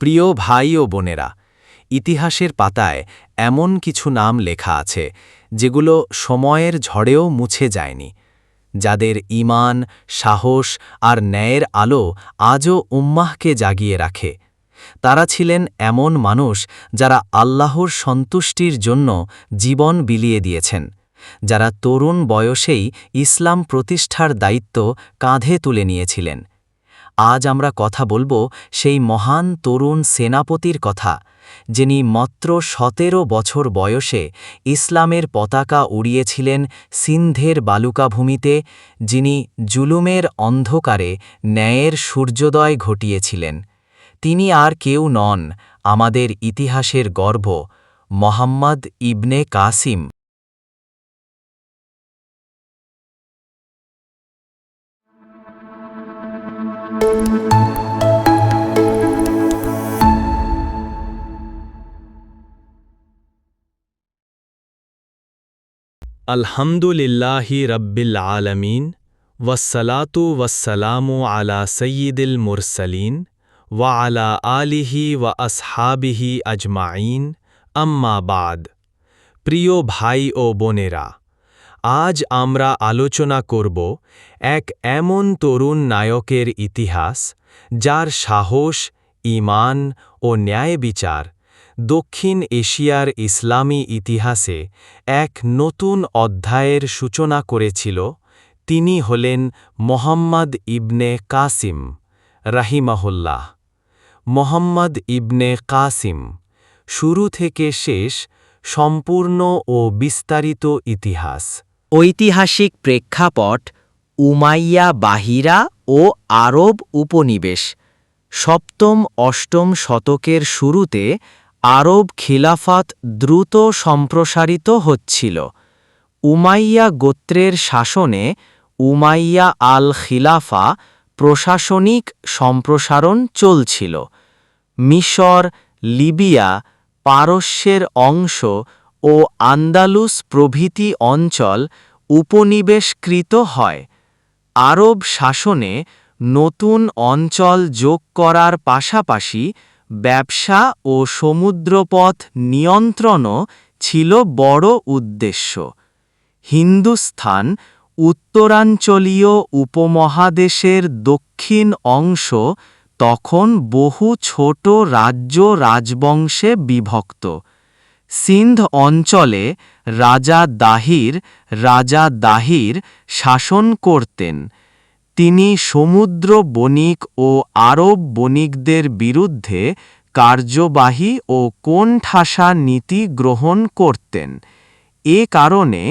প্রিয় ভাই ও বোনেরা, ইতিহাসের পাতায় এমন কিছু নাম লেখা আছে, যেগুলো সময়ের ঝড়েও মুছে যায়নি, যাদের ইমান সাহস আর ন্যায়ের আলো আজও উম্মাহকে জাগিয়ে রাখে। তারা ছিলেন এমন মানুষ যারা আল্লাহর সন্তুষ্টির জন্য জীবন বিলিয়ে দিয়েছেন, যারা তরুণ বয়সেই ইসলাম প্রতিষ্ঠার দায়িত্ব কাঁধে তুলে নিয়েছিলেন। আজ আমরা কথা বলব সেই মহান তরুণ সেনাপতির কথা, যিনি মাত্র সতেরো বছর বয়সে ইসলামের পতাকা উড়িয়েছিলেন সিন্ধের বালুকাভূমিতে, যিনি জুলুমের অন্ধকারে ন্যায়ের সূর্যোদয় ঘটিয়েছিলেন। তিনি আর কেউ নন, আমাদের ইতিহাসের গর্ব, মোহাম্মদ ইবনে কাসিম। আলহামদুলিল্লাহি রব্বিল আলমিন ওয়াসালাতু ওয়াসালামু আলা সয়্যিদুল মুরসালিন ওয়া আলা আলিহি ওয়া আসহাবিহি আজমাইন আম্মা বাদ প্রিয় ভাই ও বোনেরা আজ আমরা আলোচনা করব এক এমন তরুণ নায়কের ইতিহাস যার সাহস ইমান ও ন্যায় বিচার দক্ষিণ এশিয়ার ইসলামী ইতিহাসে এক নতুন অধ্যায়ের সূচনা করেছিল, তিনি হলেন মোহাম্মদ ইবনে কাসিম, রাহিমাহুল্লাহ। মোহাম্মদ ইবনে কাসিম, শুরু থেকে শেষ, সম্পূর্ণ ও বিস্তারিত ইতিহাস। ঐতিহাসিক প্রেক্ষাপট, উমাইয়া বাহিরা ও আরব উপনিবেশ সপ্তম অষ্টম শতকের শুরুতে আরব খিলাফাত দ্রুত সম্প্রসারিত হচ্ছিল। উমাইয়া গোত্রের শাসনে উমাইয়া আল খিলাফা প্রশাসনিক সম্প্রসারণ চলছিল। মিশর, লিবিয়া, পারস্যের অংশ ও আন্দালুস প্রভৃতি অঞ্চল উপনিবেশকৃত হয়। আরব শাসনে নতুন অঞ্চল যোগ করার পাশাপাশি ব্যবসা ও সমুদ্রপথ নিয়ন্ত্রণও ছিল বড় উদ্দেশ্য। হিন্দুস্থান উত্তরাঞ্চলীয় উপমহাদেশের দক্ষিণ অংশ তখন বহু ছোট রাজ্য রাজবংশে বিভক্ত। সিন্ধ অঞ্চলে রাজা দাহির রাজা দাহির শাসন করতেন। তিনি সমুদ্র বণিক ও আরব বণিকদের বিরুদ্ধে কার্যবাহী ও কোণঠাসা নীতি গ্রহণ করতেন। এ কারণে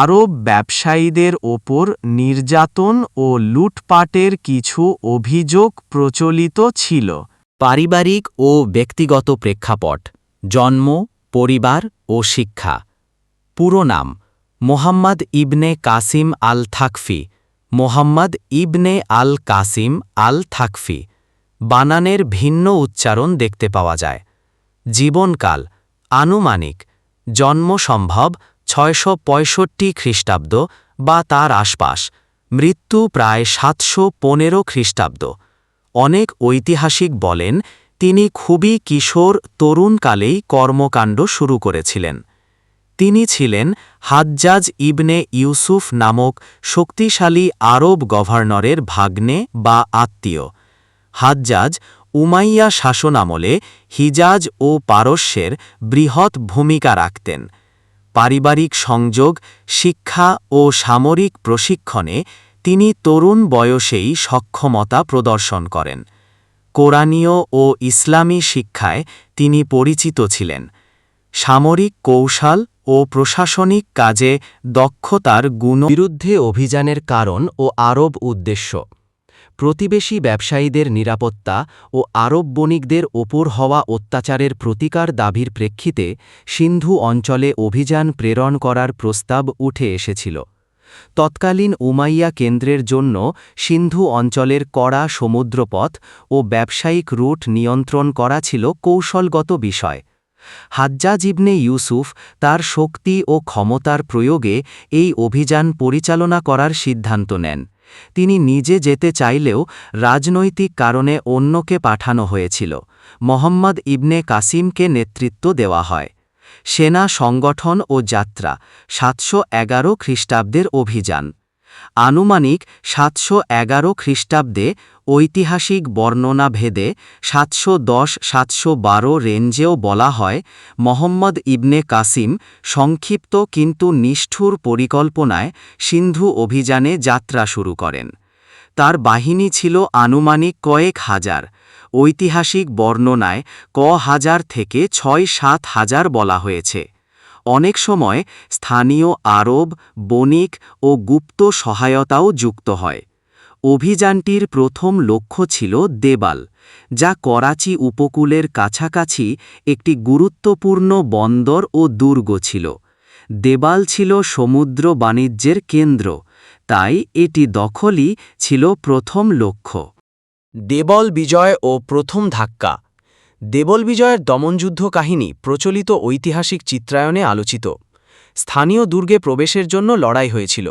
আরব ব্যবসায়ীদের ওপর নির্যাতন ও লুটপাটের কিছু অভিযোগ প্রচলিত ছিল। পারিবারিক ও ব্যক্তিগত প্রেক্ষাপট, জন্ম, পরিবার ও শিক্ষা। পুরো নাম, মোহাম্মদ ইবনে কাসিম আল থাকফি মোহাম্মদ ইবনে আল কাসিম আল থাকফি বানানের ভিন্ন উচ্চারণ দেখতে পাওয়া যায়। জীবনকাল, আনুমানিক জন্ম সম্ভব ছয়শো পঁয়ষট্টি খ্রিস্টাব্দ বা তার আশপাশ, মৃত্যু প্রায় সাতশো পনেরো খ্রিস্টাব্দ। অনেক ঐতিহাসিক বলেন, তিনি খুবই কিশোর, তরুণকালেই কর্মকাণ্ড শুরু করেছিলেন। তিনি ছিলেন হাজ্জাজ ইবনে ইউসুফ নামক শক্তিশালী আরব গভর্নরের ভাগ্নে বা আত্মীয়। হাজ্জাজ উমাইয়া শাসনামলে হিজাজ ও পারস্যের বৃহৎ ভূমিকা রাখতেন। পারিবারিক সংযোগ, শিক্ষা ও সামরিক প্রশিক্ষণে তিনি তরুণ বয়সেই সক্ষমতা প্রদর্শন করেন। কোরআনীয় ও ইসলামী শিক্ষায় তিনি পরিচিত ছিলেন। সামরিক কৌশল ও প্রশাসনিক কাজে দক্ষতার গুণ বিরুদ্ধে অভিযানের কারণ ও আরব উদ্দেশ্য। প্রতিবেশী ব্যবসায়ীদের নিরাপত্তা ও আরব বণিকদের ওপর হওয়া অত্যাচারের প্রতিকার দাবির প্রেক্ষিতে সিন্ধু অঞ্চলে অভিযান প্রেরণ করার প্রস্তাব উঠে এসেছিল। তৎকালীন উমাইয়া কেন্দ্রের জন্য সিন্ধু অঞ্চলের কড়া সমুদ্রপথ ও ব্যবসায়িক রুট নিয়ন্ত্রণ করা ছিল কৌশলগত বিষয়। হাজ্জাজ ইবনে ইউসুফ তার শক্তি ও ক্ষমতার প্রয়োগে এই অভিযান পরিচালনা করার সিদ্ধান্ত নেন। তিনি নিজে যেতে চাইলেও রাজনৈতিক কারণে অন্যকে পাঠানো হয়েছিল। মোহাম্মদ ইবনে কাসিমকে নেতৃত্ব দেওয়া হয়। সেনা সংগঠন ও যাত্রা, সাতশো এগারো খ্রিস্টাব্দের অভিযান। আনুমানিক সাতশো এগারো খ্রিস্টাব্দে ঐতিহাসিক বর্ণনা ভেদে সাতশো দশ, সাতশো বারো রেঞ্জেও বলা হয়, মোহাম্মদ ইবনে কাসিম সংক্ষিপ্ত কিন্তু নিষ্ঠুর পরিকল্পনায় সিন্ধু অভিযানে যাত্রা শুরু করেন। তার বাহিনী ছিল আনুমানিক কয়েক হাজার। ঐতিহাসিক বর্ণনায় ক হাজার থেকে ছয় সাত হাজার বলা হয়েছে। অনেক সময় স্থানীয় আরব, বণিক ও গুপ্ত সহায়তাও যুক্ত হয়। অভিযানটির প্রথম লক্ষ্য ছিল দেবাল, যা করাচি উপকূলের কাছাকাছি একটি গুরুত্বপূর্ণ বন্দর ও দুর্গ ছিল। দেবাল ছিল সমুদ্র বাণিজ্যের কেন্দ্র, তাই এটি দখলই ছিল প্রথম লক্ষ্য। দেবল বিজয় ও প্রথম ধাক্কা। দেবল বিজয়ের দমনযুদ্ধ কাহিনী প্রচলিত ঐতিহাসিক চিত্রায়নে আলোচিত। স্থানীয় দুর্গে প্রবেশের জন্য লড়াই হয়েছিল।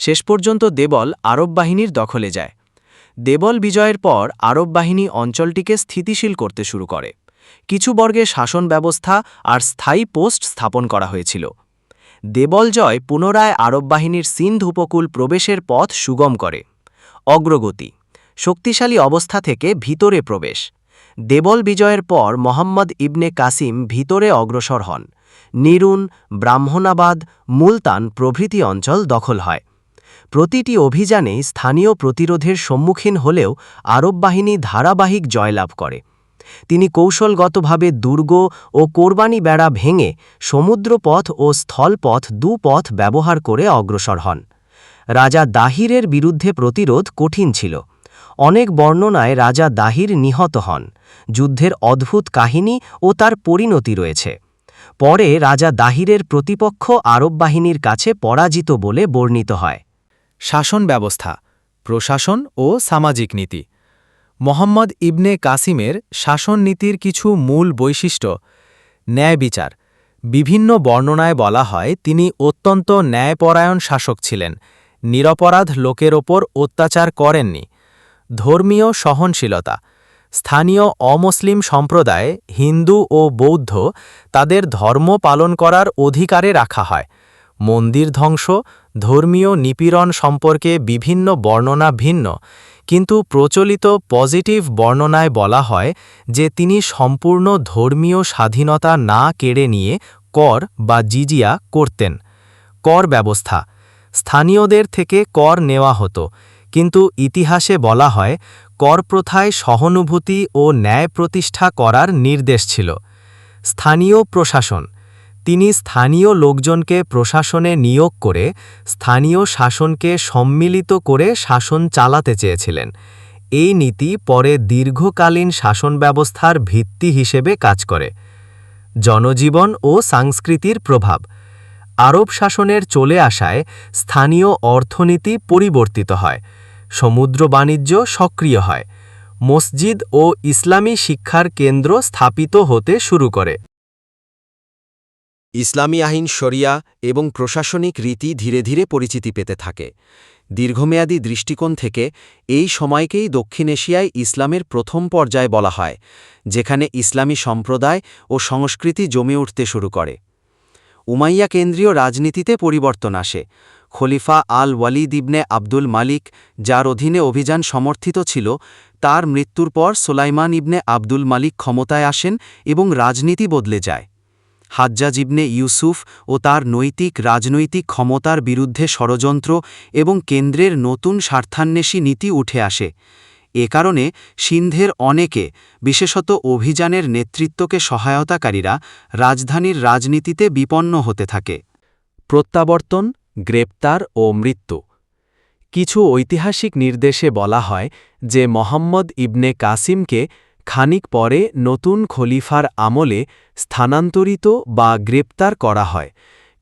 শেষ পর্যন্ত দেবল আরব বাহিনীর দখলে যায়। দেবল বিজয়ের পর আরব বাহিনী অঞ্চলটিকে স্থিতিশীল করতে শুরু করে। কিছু বর্গে শাসন ব্যবস্থা আর স্থায়ী পোস্ট স্থাপন করা হয়েছিল। দেবল জয় পুনরায় আরব বাহিনীর সিন্ধ উপকূল প্রবেশের পথ সুগম করে। অগ্রগতি, শক্তিশালী অবস্থা থেকে ভিতরে প্রবেশ। দেবল বিজয়ের পর মোহাম্মদ ইবনে কাসিম ভিতরে অগ্রসর হন। নিরুন, ব্রাহ্মণাবাদ, মুলতান প্রভৃতি অঞ্চল দখল হয়। প্রতিটি অভিযানে স্থানীয় প্রতিরোধের সম্মুখীন হলেও আরব বাহিনী ধারাবাহিক জয়লাভ করে। তিনি কৌশলগতভাবে দুর্গ ও কোরবানি বেড়া ভেঙে সমুদ্রপথ ও স্থলপথ দুপথ ব্যবহার করে অগ্রসর হন। রাজা দাহিরের বিরুদ্ধে প্রতিরোধ কঠিন ছিল। অনেক বর্ণনায় রাজা দাহির নিহত হন। যুদ্ধের অদ্ভুত কাহিনী ও তার পরিণতি রয়েছে। পরে রাজা দাহিরের প্রতিপক্ষ আরব বাহিনীর কাছে পরাজিত বলে বর্ণিত হয়। শাসন ব্যবস্থা, প্রশাসন ও সামাজিক নীতি। মোহাম্মদ ইবনে কাসিমের শাসন নীতির কিছু মূল বৈশিষ্ট্য, ন্যায় বিচার। বিভিন্ন বর্ণনায় বলা হয়, তিনি অত্যন্ত ন্যায়পরায়ণ শাসক ছিলেন, নিরপরাধ লোকের ওপর অত্যাচার করেননি। ধর্মীয় সহনশীলতা, স্থানীয় অমুসলিম সম্প্রদায়, হিন্দু ও বৌদ্ধ, তাদের ধর্ম পালন করার অধিকারে রাখা হয়। মন্দির ধ্বংস ধর্মীয় নিপীড়ন সম্পর্কে বিভিন্ন বর্ণনা ভিন্ন, কিন্তু প্রচলিত পজিটিভ বর্ণনায় বলা হয় যে তিনি সম্পূর্ণ ধর্মীয় স্বাধীনতা না কেড়ে নিয়ে কর বা জিজিয়া করতেন। কর ব্যবস্থা। স্থানীয়দের থেকে কর নেওয়া হতো, কিন্তু ইতিহাসে বলা হয় কর প্রথায় সহানুভূতি ও ন্যায় প্রতিষ্ঠা করার নির্দেশ ছিল। স্থানীয় প্রশাসন তিনি স্থানীয় লোকজনকে প্রশাসনে নিয়োগ করে স্থানীয় শাসনকে সম্মিলিত করে শাসন চালাতে চেয়েছিলেন। এই নীতি পরে দীর্ঘকালীন শাসন ব্যবস্থার ভিত্তি হিসেবে কাজ করে। জনজীবন ও সংস্কৃতির প্রভাব। আরব শাসনের চলে আসায় স্থানীয় অর্থনীতি পরিবর্তিত হয়, সমুদ্র বাণিজ্য সক্রিয় হয়, মসজিদ ও ইসলামী শিক্ষার কেন্দ্র স্থাপিত হতে শুরু করে। ইসলামী আইন, শরিয়া এবং প্রশাসনিক রীতি ধীরে ধীরে পরিচিতি পেতে থাকে। দীর্ঘমেয়াদী দৃষ্টিকোণ থেকে এই সময়কেই দক্ষিণ এশিয়ায় ইসলামের প্রথম পর্যায় বলা হয়, যেখানে ইসলামী সম্প্রদায় ও সংস্কৃতি জমে উঠতে শুরু করে। উমাইয়া কেন্দ্রীয় রাজনীতিতে পরিবর্তন আসে। খলিফা আল ওয়ালিদ ইবনে আব্দুল মালিক, যার অধীনে অভিযান সমর্থিত ছিল, তার মৃত্যুর পর সোলাইমান ইবনে আব্দুল মালিক ক্ষমতায় আসেন এবং রাজনীতি বদলে যায়। হাজ্জাজ ইবনে ইউসুফ ও তার নৈতিক, রাজনৈতিক ক্ষমতার বিরুদ্ধে ষড়যন্ত্র এবং কেন্দ্রের নতুন স্বার্থান্বেষী নীতি উঠে আসে। এ কারণে সিন্ধের অনেকে, বিশেষত অভিযানের নেতৃত্বকে সহায়তাকারীরা, রাজধানীর রাজনীতিতে বিপন্ন হতে থাকে। প্রত্যাবর্তন, গ্রেপ্তার ও মৃত্যু। কিছু ঐতিহাসিক নির্দেশে বলা হয় যে মোহাম্মদ ইবনে কাসিমকে খানিক পরে নতুন খলিফার আমলে স্থানান্তরিত বা গ্রেপ্তার করা হয়।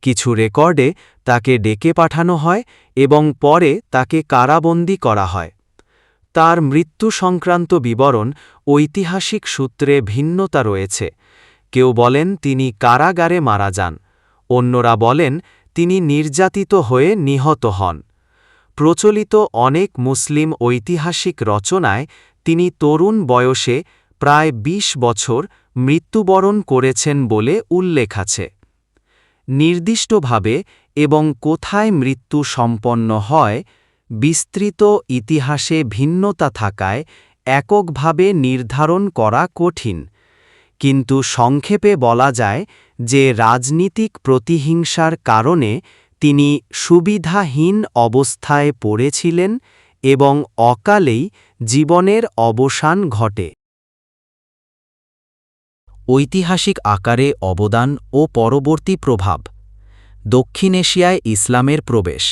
কিছু রেকর্ডে তাকে ডেকে পাঠানো হয় এবং পরে তাকে কারাবন্দী করা হয়। তার মৃত্যু সংক্রান্ত বিবরণ ঐতিহাসিক সূত্রে ভিন্নতা রয়েছে। কেউ বলেন তিনি কারাগারে মারা যান। অন্যরা বলেন তিনি নির্যাতিত হয়ে নিহত হন। প্রচলিত অনেক মুসলিম ঐতিহাসিক রচনায় তিনি তরুণ বয়সে প্রায় ২০ বছর মৃত্যুবরণ করেছেন বলে উল্লেখ আছে। নির্দিষ্টভাবে এবং কোথায় মৃত্যু সম্পন্ন হয়, বিস্তৃত ইতিহাসে ভিন্নতা থাকায় এককভাবে নির্ধারণ করা কঠিন। কিন্তু সংক্ষেপে বলা যায় যে রাজনীতিক প্রতিহিংসার কারণে তিনি সুবিধাহীন অবস্থায় পড়েছিলেন এবং অকালেই জীবনের অবসান ঘটে। ঐতিহাসিক আকারে অবদান ও পরবর্তী প্রভাব। দক্ষিণ এশিয়ায় ইসলামের প্রবেশ।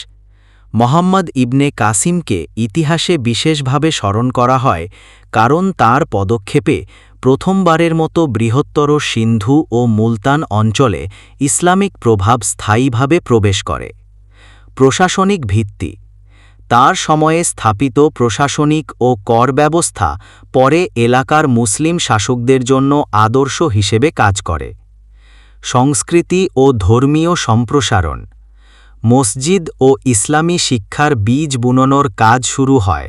মোহাম্মদ ইবনে কাসিমকে ইতিহাসে বিশেষভাবে স্মরণ করা হয় কারণ তার পদক্ষেপে প্রথমবারের মতো বৃহত্তর সিন্ধু ও মুলতান অঞ্চলে ইসলামিক প্রভাব স্থায়ীভাবে প্রবেশ করে। প্রশাসনিক ভিত্তি তার সময়ে স্থাপিত প্রশাসনিক ও কর ব্যবস্থা পরে এলাকার মুসলিম শাসকদের জন্য আদর্শ হিসেবে কাজ করে। সংস্কৃতি ও ধর্মীয় সম্প্রসারণ। মসজিদ ও ইসলামী শিক্ষার বীজ বুননোর কাজ শুরু হয়।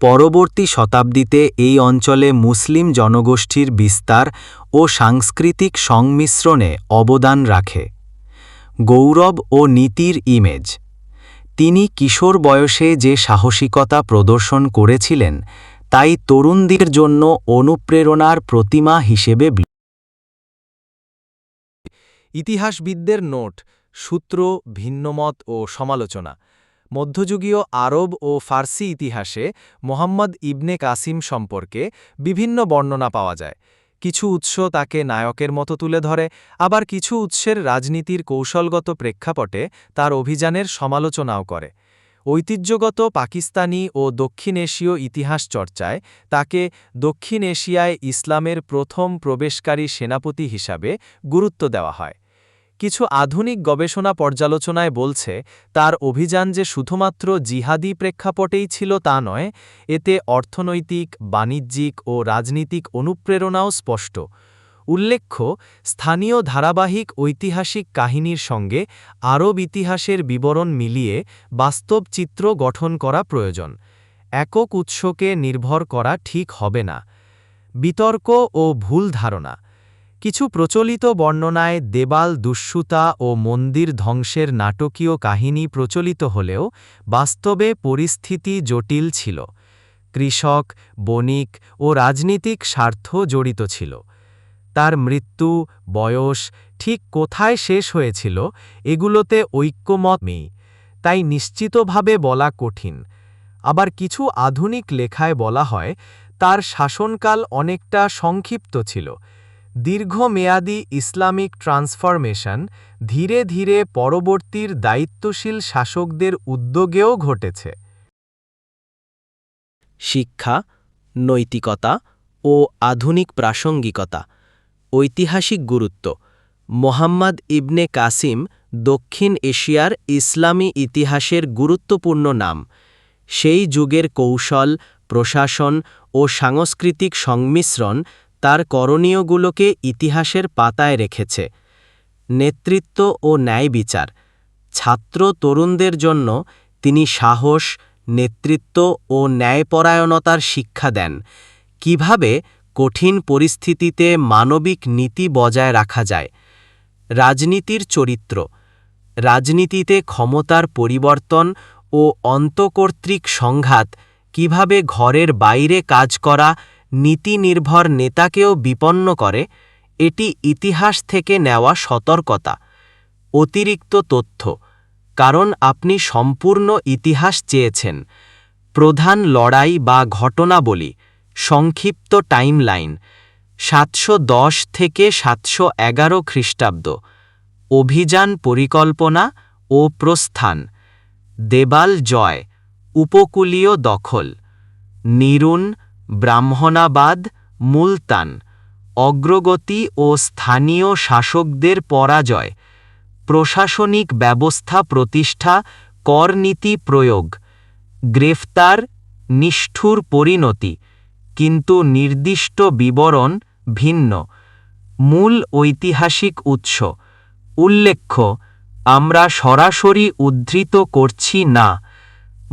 পরবর্তী শতাব্দীতে এই অঞ্চলে মুসলিম জনগোষ্ঠীর বিস্তার ও সাংস্কৃতিক সংমিশ্রণে অবদান রাখে। গৌরব ও নীতির ইমেজ। তিনি কিশোর বয়সে যে সাহসিকতা প্রদর্শন করেছিলেন, তাই তরুণদের জন্য অনুপ্রেরণার প্রতিমা হিসেবে ইতিহাসবিদদের নোট, সূত্র, ভিন্নমত ও সমালোচনা। মধ্যযুগীয় আরব ও ফার্সি ইতিহাসে মোহাম্মদ ইবনে কাসিম সম্পর্কে বিভিন্ন বর্ণনা পাওয়া যায়। কিছু উৎস তাকে নায়কের মতো তুলে ধরে, আবার কিছু উৎসের রাজনীতির কৌশলগত প্রেক্ষাপটে তার অভিযানের সমালোচনাও করে। ঐতিহ্যগত পাকিস্তানি ও দক্ষিণ এশীয় ইতিহাস চর্চায় তাকে দক্ষিণ এশিয়ায় ইসলামের প্রথম প্রবেশকারী সেনাপতি হিসাবে গুরুত্ব দেওয়া হয়। কিছু আধুনিক গবেষণা পর্যালোচনায় বলছে, তার অভিযান যে শুধুমাত্র জিহাদি প্রেক্ষাপটেই ছিল তা নয়, এতে অর্থনৈতিক, বাণিজ্যিক ও রাজনীতিক অনুপ্রেরণাও স্পষ্ট। উল্লেখ্য, স্থানীয় ধারাবাহিক ঐতিহাসিক কাহিনীর সঙ্গে আরব ইতিহাসের বিবরণ মিলিয়ে বাস্তব চিত্র গঠন করা প্রয়োজন। একক উৎসকে নির্ভর করা ঠিক হবে না। বিতর্ক ও ভুল ধারণা। কিছু প্রচলিত বর্ণনায় দেবাল দুঃসুতা ও মন্দির ধ্বংসের নাটকীয় কাহিনী প্রচলিত হলেও বাস্তবে পরিস্থিতি জটিল ছিল। কৃষক, বণিক ও রাজনীতিক স্বার্থ জড়িত ছিল। তার মৃত্যু, বয়স ঠিক কোথায় শেষ হয়েছিল এগুলোতে ঐক্যমত নেই, তাই নিশ্চিতভাবে বলা কঠিন। আবার কিছু আধুনিক লেখায় বলা হয়, তার শাসনকাল অনেকটা সংক্ষিপ্ত ছিল। দীর্ঘমেয়াদী ইসলামিক ট্রান্সফরমেশন ধীরে ধীরে পরবর্তীর দায়িত্বশীল শাসকদের উদ্যোগেও ঘটেছে। শিক্ষা, নৈতিকতা ও আধুনিক প্রাসঙ্গিকতা, ঐতিহাসিক গুরুত্ব, মোহাম্মদ ইবনে কাসিম দক্ষিণ এশিয়ার ইসলামী ইতিহাসের গুরুত্বপূর্ণ নাম। সেই যুগের কৌশল, প্রশাসন ও সাংস্কৃতিক সংমিশ্রণ তার করণীয়গুলোকে ইতিহাসের পাতায় রেখেছে। নেতৃত্ব ও ন্যায় বিচার। ছাত্র তরুণদের জন্য তিনি সাহস, নেতৃত্ব ও ন্যায়পরায়ণতার শিক্ষা দেন। কীভাবে কঠিন পরিস্থিতিতে মানবিক নীতি বজায় রাখা যায়? রাজনীতির চরিত্র। রাজনীতিতে ক্ষমতার পরিবর্তন ও অন্তকর্তৃক সংঘাত কীভাবে ঘরের বাইরে কাজ করা নীতিনির্ভর নেতাকেও বিপন্ন করে, এটি ইতিহাস থেকে নেওয়া সতর্কতা। অতিরিক্ত তথ্য, কারণ আপনি সম্পূর্ণ ইতিহাস চেয়েছেন। প্রধান লড়াই বা ঘটনাবলী, সংক্ষিপ্ত টাইমলাইন, সাতশো দশ থেকে সাতশো এগারো খ্রিস্টাব্দ। অভিযান পরিকল্পনা ও প্রস্থান, দেবাল জয়, উপকূলীয় দখল, নিরুন ব্রাহ্মণাবাদ, মুলতান, অগ্রগতি ও স্থানীয় শাসকদের পরাজয়, প্রশাসনিক ব্যবস্থা প্রতিষ্ঠা, করনীতি প্রয়োগ, গ্রেফতার, নিষ্ঠুর পরিণতি, কিন্তু নির্দিষ্ট বিবরণ ভিন্ন, মূল ঐতিহাসিক উৎস, উল্লেখ্য, আমরা সরাসরি উদ্ধৃত করছি না,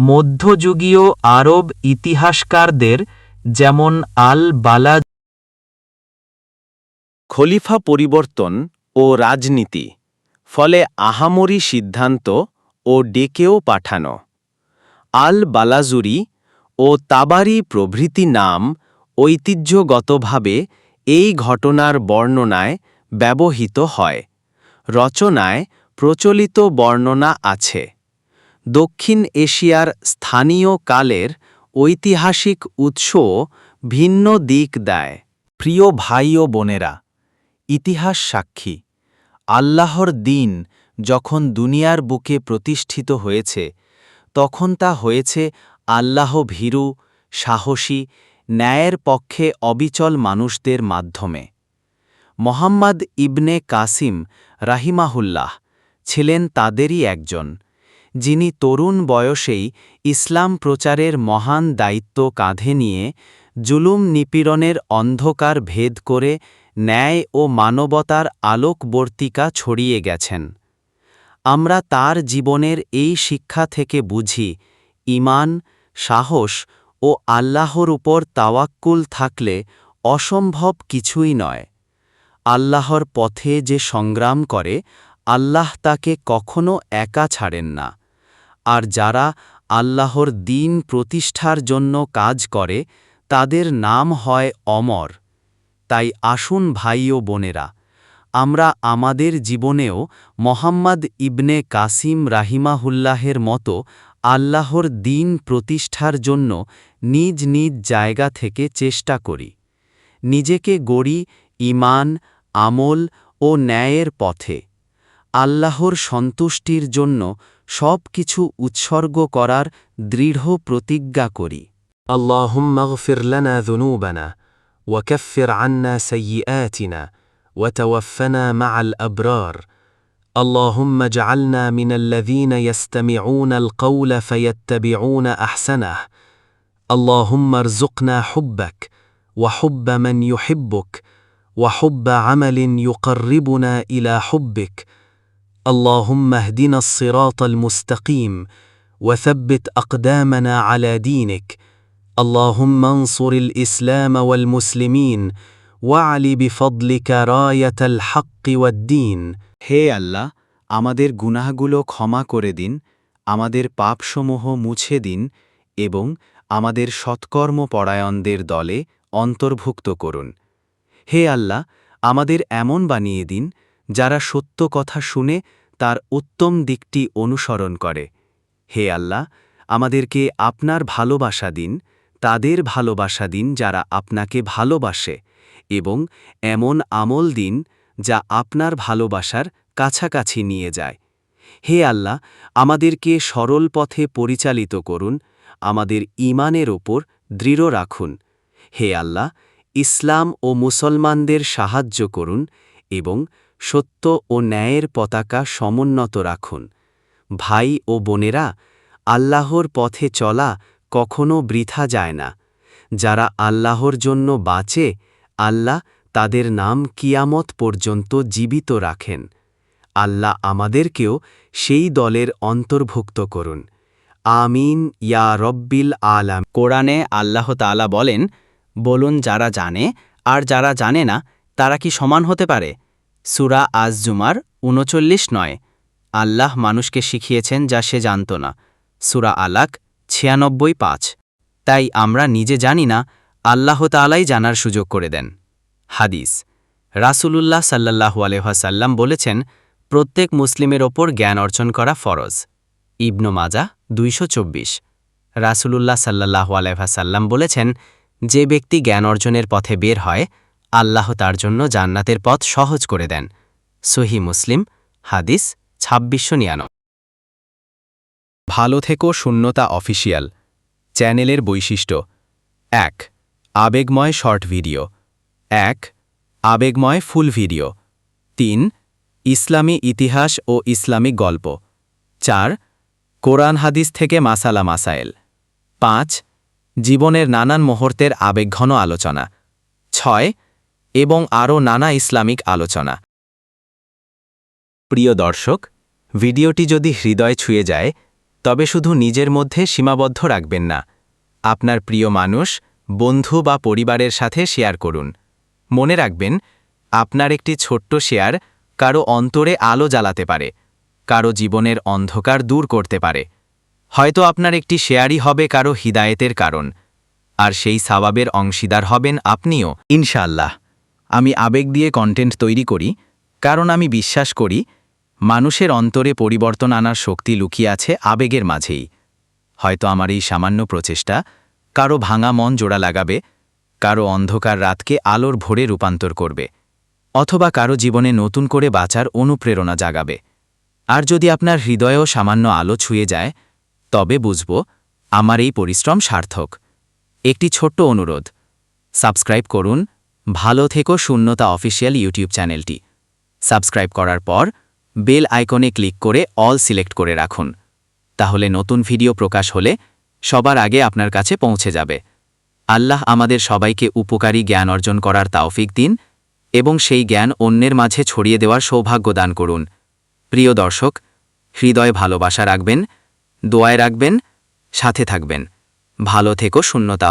মধ্যযুগীয় আরব ইতিহাসকারদের যেমন আল বালা খলিফা পরিবর্তন ও রাজনীতি, ফলে আহামরি সিদ্ধান্ত ও ডেকেও পাঠানো। আল বালাজুরি ও তাবারি প্রভৃতি নাম ঐতিহ্যগতভাবে এই ঘটনার বর্ণনায় ব্যবহৃত হয়। রচনায় প্রচলিত বর্ণনা আছে। দক্ষিণ এশিয়ার স্থানীয় কালের ঐতিহাসিক উৎসও ভিন্ন দিক দেয়। প্রিয় ভাই ও বোনেরা, ইতিহাস সাক্ষী। আল্লাহর দিন যখন দুনিয়ার বুকে প্রতিষ্ঠিত হয়েছে, তখন তা হয়েছে আল্লাহ ভীরু, সাহসী, ন্যায়ের পক্ষে অবিচল মানুষদের মাধ্যমে। মোহাম্মদ ইবনে কাসিম রাহিমাহুল্লাহ ছিলেন তাদেরই একজন। যিনি তরুণ বয়সেই ইসলাম প্রচারের মহান দায়িত্ব কাঁধে নিয়ে জুলুম নিপীড়নের অন্ধকার ভেদ করে ন্যায় ও মানবতার আলোকবর্তিকা ছড়িয়ে গেছেন। আমরা তার জীবনের এই শিক্ষা থেকে বুঝি ইমান সাহস ও আল্লাহর উপর তাওয়াক্কুল থাকলে অসম্ভব কিছুই নয়। আল্লাহর পথে যে সংগ্রাম করে, আল্লাহ তাকে কখনো একা ছাড়েন না। আর যারা আল্লাহর দিন প্রতিষ্ঠার জন্য কাজ করে, তাদের নাম হয় অমর। তাই আসুন ভাই ও বোনেরা, আমরা আমাদের জীবনেও মোহাম্মদ ইবনে কাসিম রাহিমাহুল্লাহের মতো আল্লাহর দিন প্রতিষ্ঠার জন্য নিজ নিজ জায়গা থেকে চেষ্টা করি। নিজেকে গড়ি ইমান আমল ও ন্যায়ের পথে, আল্লাহর সন্তুষ্টির জন্য সব কিছু উৎসর্গ করার দৃঢ় প্রতিজ্ঞা করি اللهم اغفر لنا ذنوبنا وكفر عنا سيئاتنا وتوفنا مع الابرار اللهم اجعلنا من الذين يستمعون القول فيتبعون احسنه اللهم ارزقنا حبك وحب من يحبك وحب عمل يقربنا الى حبك اللهم اهدنا الصراط المستقيم وثبت اقدامنا على دينك اللهم انصر الاسلام والمسلمين واعل بفضلك رايه الحق والدين হে আল্লাহ আমাদের গুনাহগুলো ক্ষমা করে দিন আমাদের পাপসমূহ মুছে দিন এবং আমাদের সৎকর্মপরায়ণদের দলে অন্তর্ভুক্ত করুন হে আল্লাহ আমাদের এমন বানিয়ে দিন যারা সত্য কথা শুনে তার উত্তম দিকটি অনুসরণ করে। হে আল্লাহ, আমাদেরকে আপনার ভালোবাসা দিন, তাদের ভালোবাসা দিন যারা আপনাকে ভালোবাসে, এবং এমন আমল দিন যা আপনার ভালোবাসার কাছাকাছি নিয়ে যায়। হে আল্লাহ, আমাদেরকে সরল পথে পরিচালিত করুন, আমাদের ইমানের ওপর দৃঢ় রাখুন। হে আল্লাহ, ইসলাম ও মুসলমানদের সাহায্য করুন, এবং সত্য ও ন্যায়ের পতাকা সমুন্নত রাখুন। ভাই ও বোনেরা, আল্লাহর পথে চলা কখনো বৃথা যায় না। যারা আল্লাহর জন্য বাঁচে, আল্লাহ তাদের নাম কিয়ামত পর্যন্ত জীবিত রাখেন। আল্লাহ আমাদেরকেও সেই দলের অন্তর্ভুক্ত করুন। আমিন, ইয়া রব্বিল আলাম কোরআনে আল্লাহ তাআলা বলেন, বলুন যারা জানে আর যারা জানে না, তারা কি সমান হতে পারে? সুরা আজ জুমার উনচল্লিশ নয়। আল্লাহ মানুষকে শিখিয়েছেন যা সে জানত না। সুরা আলাক ছিয়ানব্বই পাঁচ। তাই আমরা নিজে জানি না, আল্লাহ তালাই জানার সুযোগ করে দেন। হাদিস। রাসূলুল্লাহ সাল্লাহু আলহাসাল্লাম বলেছেন, প্রত্যেক মুসলিমের ওপর জ্ঞান অর্জন করা ফরজ। ইবনু মাজা দুইশো চব্বিশ। রাসূলুল্লাহ সাল্লাহু আলহাসাল্লাম বলেছেন, যে ব্যক্তি জ্ঞান অর্জনের পথে বের হয় আল্লাহ তার জন্য জান্নাতের পথ সহজ করে দেন। সহি মুসলিম, হাদিস ছাব্বিশশো নিয়ানো ভালো থেকো শূন্যতা অফিসিয়াল চ্যানেলের বৈশিষ্ট্য। এক, আবেগময় শর্ট ভিডিও। এক, আবেগময় ফুল ভিডিও। তিন, ইসলামী ইতিহাস ও ইসলামিক গল্প। চার, কোরআন হাদিস থেকে মাসালা মাসায়েল। পাঁচ, জীবনের নানান মুহূর্তের আবেগঘন আলোচনা। ছয় এবং আরও নানা ইসলামিক আলোচনা। প্রিয় দর্শক, ভিডিওটি যদি হৃদয় ছুঁয়ে যায়, তবে শুধু নিজের মধ্যে সীমাবদ্ধ রাখবেন না। আপনার প্রিয় মানুষ, বন্ধু বা পরিবারের সাথে শেয়ার করুন। মনে রাখবেন, আপনার একটি ছোট্ট শেয়ার কারও অন্তরে আলো জ্বালাতে পারে, কারও জীবনের অন্ধকার দূর করতে পারে। হয়তো আপনার একটি শেয়ারই হবে কারও হিদায়েতের কারণ, আর সেই সাবাবের অংশীদার হবেন আপনিও। ইনশাআল্লাহ। আমি আবেগ দিয়ে কন্টেন্ট তৈরি করি, কারণ আমি বিশ্বাস করি, মানুষের অন্তরে পরিবর্তন আনার শক্তি লুকিয়ে আছে আবেগের মাঝেই। হয়তো আমার এই সামান্য প্রচেষ্টা কারও ভাঙা মন জোড়া লাগাবে, কারও অন্ধকার রাতকে আলোর ভোরে রূপান্তর করবে, অথবা কারও জীবনে নতুন করে বাঁচার অনুপ্রেরণা জাগাবে। আর যদি আপনার হৃদয়েও সামান্য আলো ছুঁয়ে যায়, তবে বুঝব, আমার এই পরিশ্রম সার্থক। একটি ছোট্ট অনুরোধ, সাবস্ক্রাইব করুন ভালো থেকো শূন্যতা অফিসিয়াল ইউটিউব চ্যানেলটি। সাবস্ক্রাইব করার পর বেল আইকনে ক্লিক করে অল সিলেক্ট করে রাখুন। তাহলে নতুন ভিডিও প্রকাশ হলে সবার আগে আপনার কাছে পৌঁছে যাবে। আল্লাহ আমাদের সবাইকে উপকারী জ্ঞান অর্জন করার তাওফিক দিন এবং সেই জ্ঞান অন্যের মাঝে ছড়িয়ে দেওয়ার সৌভাগ্য দান করুন। প্রিয় দর্শক, হৃদয় ভালোবাসা রাখবেন, দোয়ায় রাখবেন, সাথে থাকবেন। ভালো থেকো শূন্যতা